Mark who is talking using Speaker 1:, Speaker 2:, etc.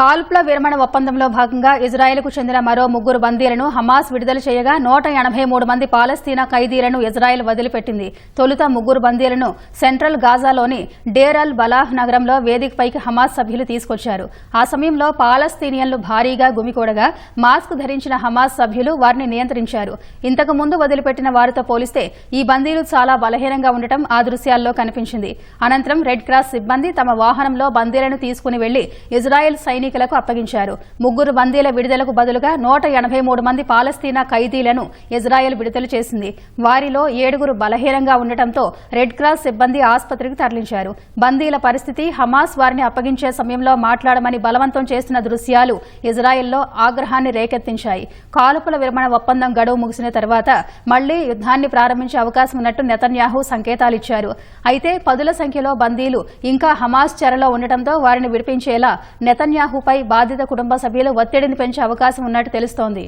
Speaker 1: కాల్పుల విరమణ ఒప్పందంలో భాగంగా ఇజ్రాయెల్కు చెందిన మరో ముగ్గురు బందీలను హమాస్ విడుదల చేయగా నూట ఎనభై మూడు మంది పాలస్తీనా ఖైదీలను ఇజ్రాయెల్ వదిలిపెట్టింది. తొలుత ముగ్గురు బందీలను సెంట్రల్ గాజాలోని డేర్ అల్ బలాహ్ నగరంలో వేదికపైకి హమాస్ సభ్యులు తీసుకొచ్చారు. ఆ సమయంలో పాలస్తీనియన్లు భారీగా గుమికూడగా మాస్క్ ధరించిన హమాస్ సభ్యులు వారిని నియంత్రించారు. ఇంతకు ముందు వదిలిపెట్టిన వారితో పోలిస్తే ఈ బందీలు చాలా బలహీనంగా ఉండటం ఆ దృశ్యాల్లో కనిపించింది. అనంతరం రెడ్ క్రాస్ సిబ్బంది తమ వాహనంలో బందీలను తీసుకుని వెళ్ళి ఇజ్రాయెల్ సైనికులకు అప్పగించారు. ముగ్గురు బందీల విడుదలకు బదులుగా నూట ఎనభై మూడు మంది పాలస్తీనా ఖైదీలను ఇజ్రాయెల్ విడుదల చేసింది. వారిలో ఏడుగురు బలహీనంగా ఉండటంతో రెడ్ క్రాస్ సిబ్బంది ఆసుపత్రికి తరలించారు. బందీల పరిస్థితి హమాస్ వారిని అప్పగించే సమయంలో మాట్లాడమని బలవంతం చేస్తున్న దృశ్యాలు ఇజ్రాయెల్లో ఆగ్రహాన్ని రేకెత్తించాయి. కాల్పుల విరమణ ఒప్పందం గడువు ముగిసిన తర్వాత మళ్ళీ యుద్ధాన్ని ప్రారంభించే అవకాశం ఉన్నట్టు నెతన్యాహు సంకేతాలిచ్చారు అయితే పదుల సంఖ్యలో బందీలు ఇంకా హమాస్ చెరలో ఉండటంతో వారిని విడిపించేలా నెతన్యాహుపై బాధిత కుటుంబ సభ్యులు ఒత్తిడిని పెంచే అవకాశం ఉన్నట్టు తెలుస్తోంది.